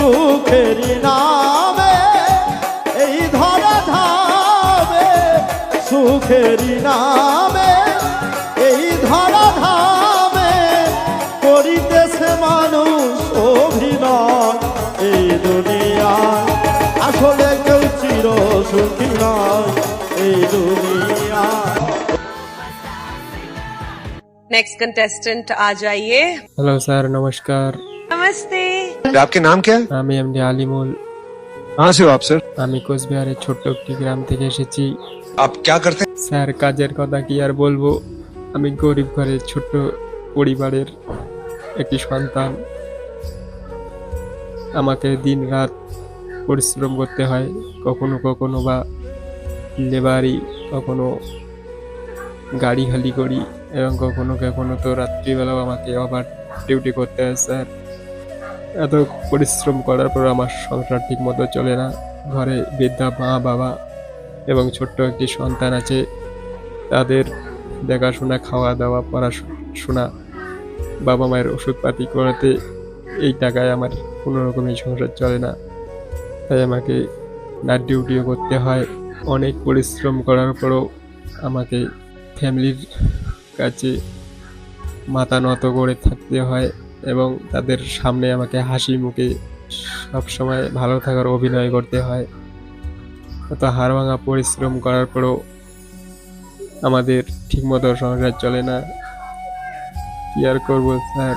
সুখের নামে এই ধরা ধামে সুখের নামে এই ধরা ধামে করিতেছে মানুষ অভিনয় এই দুনিয়ায় আসলে কেউ চির সুখী নয় এই দুনিয়ায় नेक्स्ट कंटेस्टेंट आ जाइए হ্যালো স্যার নমস্কার नमस्ते आपके नाम क्या है আমি এমডি আলিমুল कहाँ से हो आप सर আমি কোচবিহারের ছোট্ট একটি গ্রাম থেকে এসেছি आप क्या करते हैं স্যার কাজের কথা কি আর বলবো আমি গরিব ঘরের ছোট্ট পরিবারের একটি সন্তান আমাকে দিন রাত পরিশ্রম করতে হয় কখনো কখনো বা লেবারি কখনো গাড়ি খালি করি এবং কখনো কখনো তো রাত্রিবেলাও আমাকে ওভার ডিউটি করতে হয় স্যার এত পরিশ্রম করার পর আমার সংসার ঠিক মতো চলে না। ঘরে বৃদ্ধা মা, বাবা এবং ছোট্ট একটি সন্তান আছে। তাদের দেখাশোনা খাওয়া দাওয়া পড়াশোনা, বাবা মায়ের ওষুধপাতি করাতে এই টাকায় আমার কোনো রকমের সংসার চলে না। তাই আমাকে নাইট ডিউটিও করতে হয়। অনেক পরিশ্রম করার পরও আমাকে ফ্যামিলির কাছে মাথা নত করে থাকতে হয়। এবং তাদের সামনে আমাকে হাসি মুখে সবসময় ভালো থাকার অভিনয় করতে হয়। অত হাড় ভাঙা পরিশ্রম করার পরও আমাদের ঠিকমতো সংসার চলে না। কি আর করব, স্যার?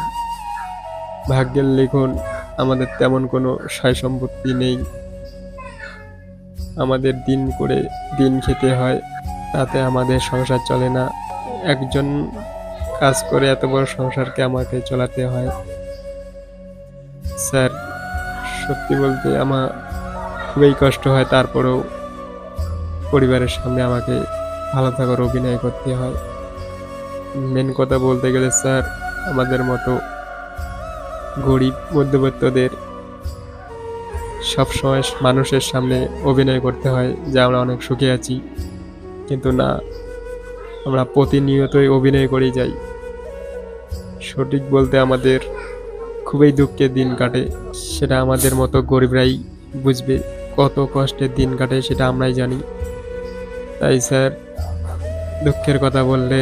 ভাগ্যের লিখন আমাদের তেমন কোনো সয় সম্পত্তি নেই। আমাদের দিন করে দিন খেতে হয়, তাতে আমাদের সংসার চলে না। একজন কাজ করে এত বড় সংসারকে আমাকে চলাতে হয়। স্যার, সত্যি বলতে আমার খুবই কষ্ট হয়, তারপরেও পরিবারের সামনে আমাকে ভালো থাকার অভিনয় করতে হয়। মেন কথা বলতে গেলে স্যার, আমাদের মতো গরিব মধ্যবিত্তদের সবসময় মানুষের সামনে অভিনয় করতে হয়, যে আমরা অনেক সুখে আছি। কিন্তু না আমরা প্রতিনিয়তই অভিনয় করেই যাই। সঠিক বলতে আমাদের খুবই দুঃখের দিন কাটে, সেটা আমাদের মতো গরিবরাই বুঝবে কত কষ্টের দিন কাটে সেটা আমরাই জানি। তাই স্যার, দুঃখের কথা বললে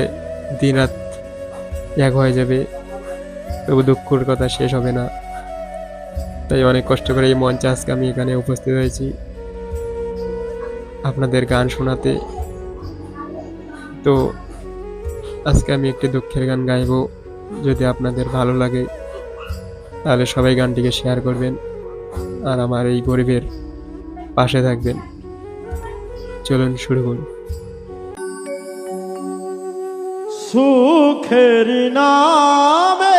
দিন রাত এক হয়ে যাবে, তবু দুঃখের কথা শেষ হবে না। তাই অনেক কষ্ট করে এই মঞ্চে আজকে আমি এখানে উপস্থিত হয়েছি। আপনাদের গান শোনাতে তো আজকে আমি একটি দুঃখের গান গাইবো। যদি আপনাদের ভালো লাগে, তাহলে সবাই গানটিকে শেয়ার করবেন আর আমার এই গরিবের পাশে থাকবেন। চলুন শুরু করুন সুখের নামে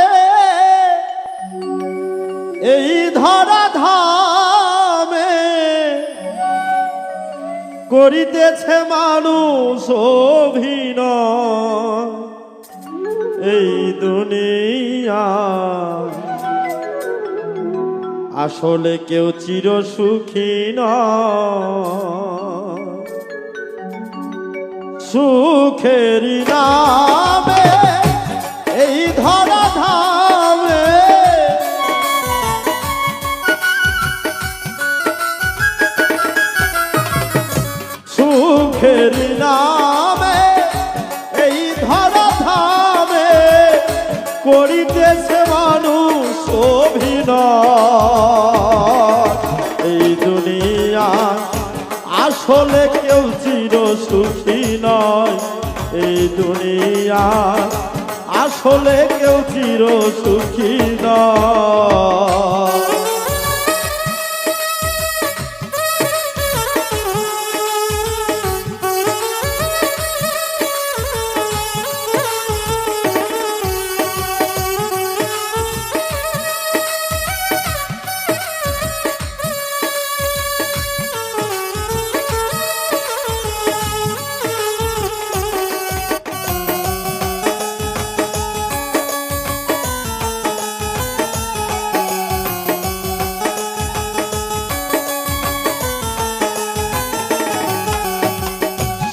এই ধরা ধামে করিতেছে মানুষ অভিনয়। এই দুনিয়া আসলে কেউ চির সুখী সুখের নামে করিতেছে মানুষ অভিনয়। এই দুনিয়া আসলে কেউ চির সুখী নয়। এই দুনিয়া আসলে কেউ চির সুখী নয়।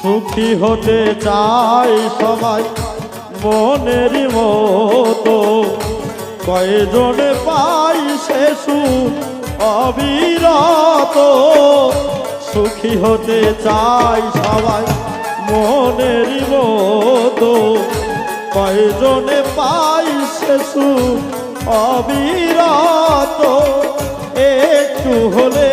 সুখী হতে চাই সবাই মনের মতো। কয়জনে পাই সে সুখ অবিরত। সুখী হতে চাই সবাই মনের মতো। কয়জনে পাই সে সুখ অবিরত। একটু হলে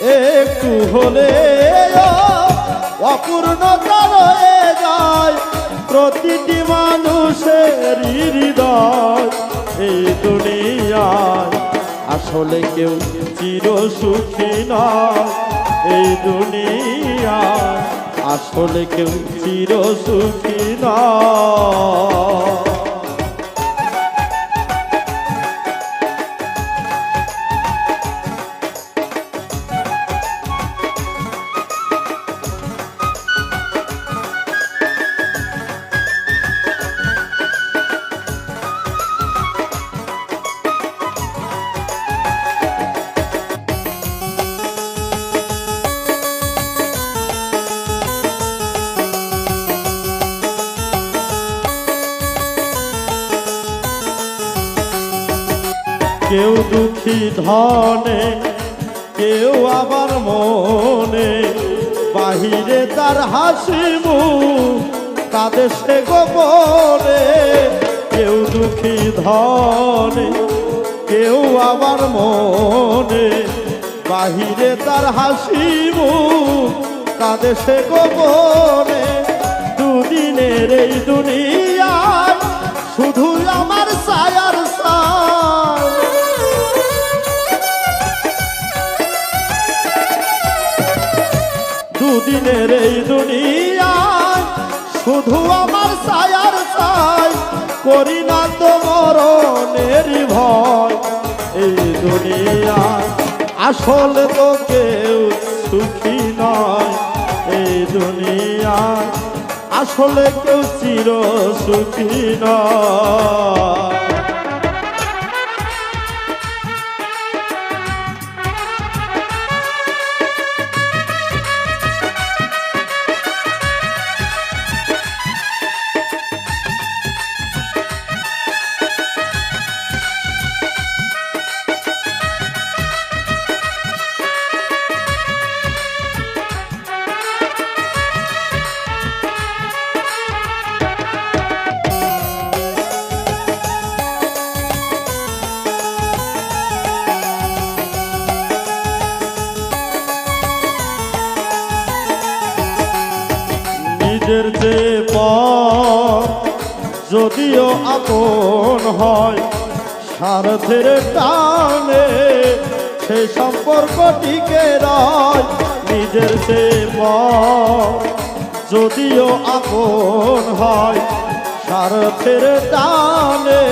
একটু হলে অপূর্ণতা রয়ে যায়। প্রতিটি মানুষের হৃদয় এই দুনিয়ায়। আসলে কেউ চির সুখী নয় এই দুনিয়ায়। আসলে কেউ চির সুখী নয়। কেউ দুঃখী ধনে, কেউ আবার মনে। বাহিরে তার হাসি মুখ, তাদের সে গোপনে। কেউ দুঃখী ধনে, কেউ আবার মনে। বাহিরে তার হাসি মুখ, তাদের সে গোপনে। দুদিনের এই দুনিয়ায় শুধু দুদিনের এই দুনিয়ায়, শুধু আমার সায়ার সাই করি না তো মরণের ভয়। এই দুনিয়ায় আসলে তো কেউ সুখী নয়। এই দুনিয়ায় আসলে কেউ চির সুখী নয়। যে পর যদিও আপন হয় স্বার্থের টানে সেই সম্পর্ক টিকে রয়, নিজের পর যদিও আপন হয় স্বার্থের টানে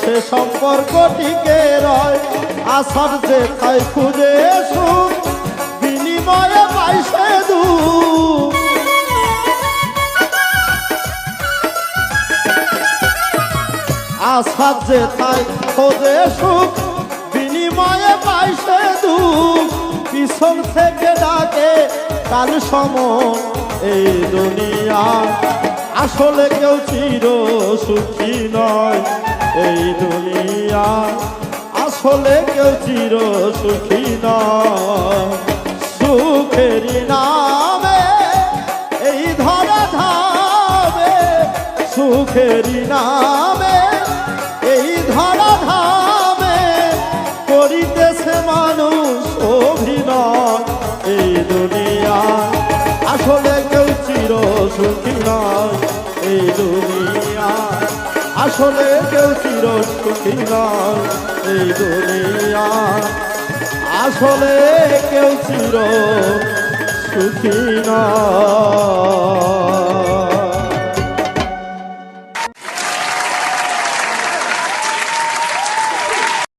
সে সম্পর্ক টিকে রয়। আসার যে তাই খুঁজে সুখ বিনিময়ে আশা যে তাই খোঁজে সুখ, বিনিময়ে পাইছে দুঃখ। পিছন থেকে ডাকে কাল সম এই দুনিয়া। আসলে কেউ চির সুখী নয় এই দুনিয়া। আসলে কেউ চির সুখী নয়। সুখেরই নামে এই ধরা ধামে, সুখেরই নামে আসলে কেউ চির সুখী নয় এই দুনিয়া। আসলে কেউ চির সুখী নয়